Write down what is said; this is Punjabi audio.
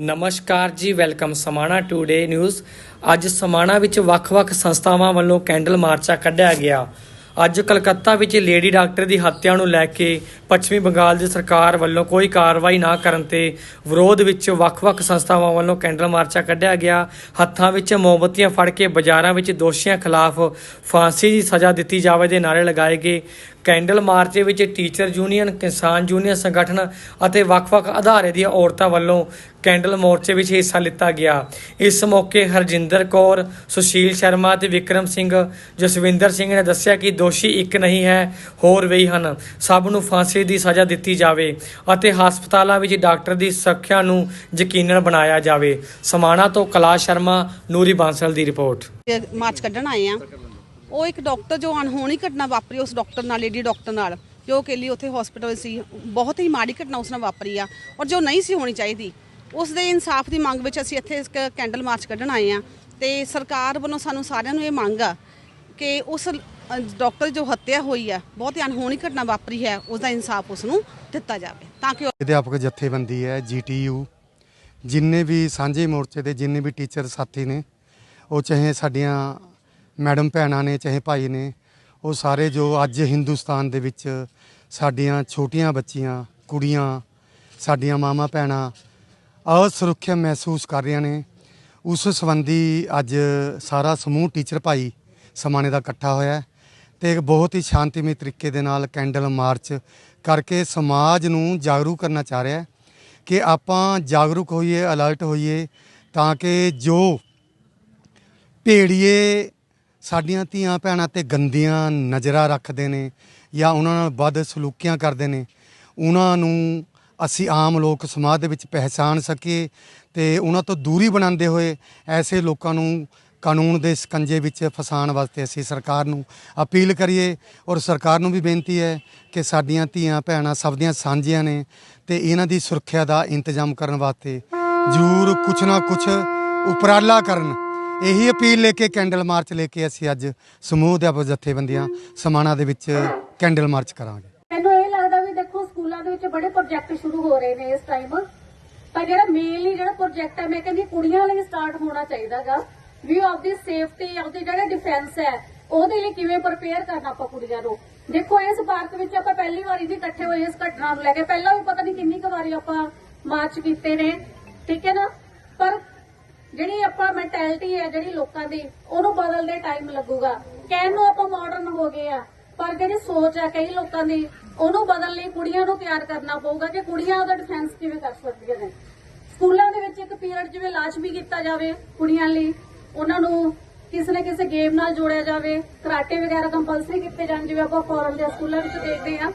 ਨਮਸਕਾਰ ਜੀ, ਵੈਲਕਮ ਸਮਾਣਾ ਟੂਡੇ ਨਿਊਜ਼। ਅੱਜ ਸਮਾਣਾ ਵਿੱਚ ਵੱਖ-ਵੱਖ ਸੰਸਥਾਵਾਂ ਵੱਲੋਂ ਕੈਂਡਲ ਮਾਰਚਾ ਕੱਢਿਆ ਗਿਆ। ਅੱਜ ਕਲਕੱਤਾ ਵਿੱਚ ਲੇਡੀ ਡਾਕਟਰ ਦੀ ਹੱਤਿਆ ਨੂੰ ਲੈ ਕੇ ਪੱਛਮੀ ਬੰਗਾਲ ਦੀ ਸਰਕਾਰ ਵੱਲੋਂ ਕੋਈ ਕਾਰਵਾਈ ਨਾ ਕਰਨ ਤੇ ਵਿਰੋਧ ਵਿੱਚ ਵੱਖ-ਵੱਖ ਸੰਸਥਾਵਾਂ ਵੱਲੋਂ ਕੈਂਡਲ ਮਾਰਚਾ ਕੱਢਿਆ ਗਿਆ। ਹੱਥਾਂ ਵਿੱਚ ਮੋਮਬੱਤੀਆਂ ਫੜ ਕੇ ਬਾਜ਼ਾਰਾਂ ਵਿੱਚ ਦੋਸ਼ੀਆਂ ਖਿਲਾਫ ਫਾਂਸੀ ਦੀ ਸਜ਼ਾ ਦਿੱਤੀ ਜਾਵੇ ਦੇ ਨਾਅਰੇ ਲਗਾਏ ਗਏ। ਕੈਂਡਲ ਮਾਰਚ ਵਿੱਚ ਟੀਚਰ ਯੂਨੀਅਨ, ਕਿਸਾਨ ਯੂਨੀਅਨ ਸੰਗਠਨ ਅਤੇ ਵੱਖ-ਵੱਖ ਅਦਾਰੇ ਦੀਆਂ ਔਰਤਾਂ ਵੱਲੋਂ ਕੈਂਡਲ ਮੋਰਚੇ ਵਿੱਚ ਹਿੱਸਾ ਲਿੱਤਾ ਗਿਆ। ਇਸ ਮੌਕੇ ਹਰਜਿੰਦਰ ਕੌਰ, ਸੁਸ਼ੀਲ ਸ਼ਰਮਾ ਤੇ ਵਿਕਰਮ ਸਿੰਘ, ਜਸਵਿੰਦਰ ਸਿੰਘ ਨੇ ਦੱਸਿਆ ਕਿ ਦੋਸ਼ੀ ਇੱਕ ਨਹੀਂ ਹੈ, ਹੋਰ ਵੀ ਹਨ। ਸਭ ਨੂੰ ਫਾਂਸੀ ਦੀ ਸਜ਼ਾ ਦਿੱਤੀ ਜਾਵੇ ਅਤੇ ਹਸਪਤਾਲਾਂ ਵਿੱਚ ਡਾਕਟਰ ਦੀ ਸੁਰੱਖਿਆ ਨੂੰ ਯਕੀਨਨ ਬਣਾਇਆ ਜਾਵੇ। ਸਮਾਣਾ ਤੋਂ ਕਲਾ ਸ਼ਰਮਾ, ਨੂਰੀ ਬਾਂਸਲ ਦੀ ਰਿਪੋਰਟ। ਮਾਰਚ ਕੱਢਣ ਆਏ ਆ। ਉਹ ਇੱਕ ਡਾਕਟਰ ਜੋ ਅਣਹੋਣੀ ਘਟਨਾ ਵਾਪਰੀ ਉਸ ਡਾਕਟਰ ਨਾਲ ਲੇਡੀ ਡਾਕਟਰ ਨਾਲ ਜੋ ਕਿ ਲਈ ਉੱਥੇ ਹਸਪੀਟਲ ਸੀ ਬਹੁਤ ਹੀ ਮਾੜੀ ਘਟਨਾ ਉਸ ਨਾਲ ਵਾਪਰੀ ਆ ਔਰ ਜੋ ਨਹੀਂ ਸੀ ਹੋਣੀ ਚਾਹੀਦੀ ਉਸ ਦੇ ਇਨਸਾਫ ਦੀ ਮੰਗ ਵਿੱਚ ਅਸੀਂ ਇੱਥੇ ਇੱਕ ਕੈਂਡਲ ਮਾਰਚ ਕੱਢਣ ਆਏ ਆ ਤੇ ਸਰਕਾਰ ਵੱਲੋਂ ਸਾਨੂੰ ਸਾਰਿਆਂ ਨੂੰ ਇਹ ਮੰਗ ਆ ਕਿ ਉਸ ਅ, ਡਾਕਟਰ ਜੋ ਹੱਤਿਆ ਹੋਈ ਆ ਬਹੁਤ ਹੀ ਅਣਹੋਣੀ ਘਟਨਾ ਵਾਪਰੀ ਹੈ ਉਸ ਦਾ ਇਨਸਾਫ ਉਸ ਨੂੰ ਦਿੱਤਾ ਜਾਵੇ ਤਾਂ ਕਿ ਉਹ ਅਧਿਆਪਕ ਜਥੇਬੰਦੀ ਹੈ ਜੀਟੀਯੂ ਜਿੰਨੇ ਵੀ ਸਾਂਝੇ ਮੋਰਚੇ ਦੇ ਜਿੰਨੇ ਵੀ ਟੀਚਰ ਸਾਥੀ ਨੇ ਉਹ ਚਾਹੇ ਸਾਡੀਆਂ ਮੈਡਮ ਭੈਣਾਂ ਨੇ, ਚਾਹੇ ਭਾਈ ਨੇ, ਉਹ ਸਾਰੇ ਜੋ ਅੱਜ ਹਿੰਦੁਸਤਾਨ ਦੇ ਵਿੱਚ ਸਾਡੀਆਂ ਛੋਟੀਆਂ ਬੱਚੀਆਂ, ਕੁੜੀਆਂ, ਸਾਡੀਆਂ ਮਾਵਾਂ ਭੈਣਾਂ ਅਸੁਰੱਖਿਅਤ ਮਹਿਸੂਸ ਕਰ ਰਹੀਆਂ ਨੇ। ਉਸ ਸੰਬੰਧੀ ਅੱਜ ਸਾਰਾ ਸਮੂਹ ਟੀਚਰ ਭਾਈ ਸਮਾਣੇ ਦਾ ਇਕੱਠਾ ਹੋਇਆ ਹੈ ਤੇ ਇੱਕ ਬਹੁਤ ਹੀ ਸ਼ਾਂਤੀਮਈ ਤਰੀਕੇ ਦੇ ਨਾਲ ਕੈਂਡਲ ਮਾਰਚ ਕਰਕੇ ਸਮਾਜ ਨੂੰ ਜਾਗਰੂਕ ਕਰਨਾ ਚਾਹ ਰਿਹਾ ਕਿ ਆਪਾਂ ਜਾਗਰੂਕ ਹੋਈਏ, ਅਲਰਟ ਹੋਈਏ ਤਾਂ ਕਿ ਜੋ ਭੇੜੀਏ ਸਾਡੀਆਂ ਧੀਆਂ ਭੈਣਾਂ ਤੇ ਗੰਦੀਆਂ ਨਜ਼ਰਾਂ ਰੱਖਦੇ ਨੇ ਜਾਂ ਉਹਨਾਂ ਨਾਲ ਵੱਧ ਸਲੂਕੀਆਂ ਕਰਦੇ ਨੇ, ਉਹਨਾਂ ਨੂੰ ਅਸੀਂ ਆਮ ਲੋਕ ਸਮਾਜ ਦੇ ਵਿੱਚ ਪਹਿਚਾਨ ਸਕੀਏ ਤੇ ਉਹਨਾਂ ਤੋਂ ਦੂਰੀ ਬਣਾਉਂਦੇ ਹੋਏ ਐਸੇ ਲੋਕਾਂ ਨੂੰ ਕਾਨੂੰਨ ਦੇ ਸਕੰਜੇ ਵਿੱਚ ਫਸਾਉਣ ਵਾਸਤੇ ਅਸੀਂ ਸਰਕਾਰ ਨੂੰ ਅਪੀਲ ਕਰੀਏ ਔਰ ਸਰਕਾਰ ਨੂੰ ਵੀ ਬੇਨਤੀ ਹੈ ਕਿ ਸਾਡੀਆਂ ਧੀਆਂ ਭੈਣਾਂ ਸਭ ਦੀਆਂ ਸਾਂਝੀਆਂ ਨੇ ਤੇ ਇਹਨਾਂ ਦੀ ਸੁਰੱਖਿਆ ਦਾ ਇੰਤਜ਼ਾਮ ਕਰਨ ਵਾਸਤੇ ਜ਼ਰੂਰ ਕੁਛ ਨਾ ਕੁਛ ਉਪਰਾਲਾ ਕਰਨ ਇਹੀ ਅਪੀਲ ਲੈ ਕੇ ਕੈਂਡਲ ਮਾਰਚ ਲੈ ਕੇ ਅਸੀਂ ਅੱਜ ਸਮੂਹ ਅਧਿਆਪਕ ਜਥੇਬੰਦੀਆਂ ਸਮਾਣਾ ਦੇ ਵਿੱਚ ਕੈਂਡਲ ਮਾਰਚ ਕਰਾਂਗੇ। ਮੈਨੂੰ ਇਹ ਲੱਗਦਾ ਵੀ ਦੇਖੋ, ਸਕੂਲਾਂ ਦੇ ਵਿੱਚ ਬੜੇ ਪ੍ਰੋਜੈਕਟ ਸ਼ੁਰੂ ਹੋ ਰਹੇ ਨੇ ਇਸ ਟਾਈਮ ਤਾਂ ਜਿਹੜਾ ਮੇਨਲੀ ਜਿਹੜਾ ਪ੍ਰੋਜੈਕਟ ਹੈ, ਮੈਂ ਕਹਿੰਦੀ ਕੁੜੀਆਂ ਲਈ ਸਟਾਰਟ ਹੋਣਾ ਚਾਹੀਦਾਗਾ ਵੀ ਆਪਦੀ ਸੇਫਟੀ ਆਪਦੀ ਜਿਹੜਾ ਡਿਫੈਂਸ ਹੈ, ਉਹਦੇ ਲਈ ਕਿਵੇਂ ਪ੍ਰਪੇਅਰ ਕਰਨਾ ਆਪਾਂ ਕੁੜੀਆਂ ਨੂੰ। ਦੇਖੋ, ਇਸ ਭਾਰਤ ਵਿੱਚ ਆਪਾਂ ਪਹਿਲੀ ਵਾਰੀ ਜੀ ਇਕੱਠੇ ਹੋਏ ਇਸ ਘਟਨਾ ਨੂੰ ਲੈ ਕੇ। ਪਹਿਲਾਂ ਵੀ ਪਤਾ ਨਹੀਂ ਕਿੰਨੀ ਕੁ ਵਾਰੀ ਆਪਾਂ ਮਾਰਚ ਕੀਤੇ ਨੇ, ਠੀਕ ਹੈ ਨਾ? ਪਰ ਜਿਹੜੀ ਆਪਾਂ ਮੈਂਟੈਲਿਟੀ ਹੈ, ਜਿਹੜੀ ਲੋਕਾਂ ਦੀ, ਉਹਨੂੰ ਬਦਲਦੇ ਟਾਈਮ ਲੱਗੂਗਾ। ਕਹਿਣ ਨੂੰ ਆਪਾਂ ਮਾਡਰਨ ਹੋ ਗਏ ਆ, ਪਰ ਜਿਹੜੀ ਸੋਚ ਹੈ ਕਈ ਲੋਕਾਂ ਦੀ, ਉਹਨੂੰ ਬਦਲਣ ਲਈ ਕੁੜੀਆਂ ਨੂੰ ਤਿਆਰ ਕਰਨਾ ਪਊਗਾ। ਕਿ ਕੁੜੀਆਂ ਉਹਦਾ ਡਿਫੈਂਸ ਕਿਵੇਂ ਕਰ ਸਕਦੀਆਂ ਨੇ? ਸਕੂਲਾਂ ਦੇ ਵਿੱਚ ਇੱਕ ਪੀਰੀਅਡ ਜਿਵੇਂ ਲਾਜ਼ਮੀ ਕੀਤਾ ਜਾਵੇ ਕੁੜੀਆਂ ਲਈ, ਉਹਨਾਂ ਨੂੰ ਕਿਸੇ ਨਾ ਕਿਸੇ ਗੇਮ ਨਾਲ ਜੋੜਿਆ ਜਾਵੇ। ਕਰਾਟੇ ਵਗੈਰਾ ਕੰਪਲਸਰੀ ਕੀਤੇ ਜਾਣ, ਜਿਵੇਂ ਆਪਾਂ ਫੋਰਨ ਦੇ ਸਕੂਲਾਂ ਵਿੱਚ ਦੇਖਦੇ ਆ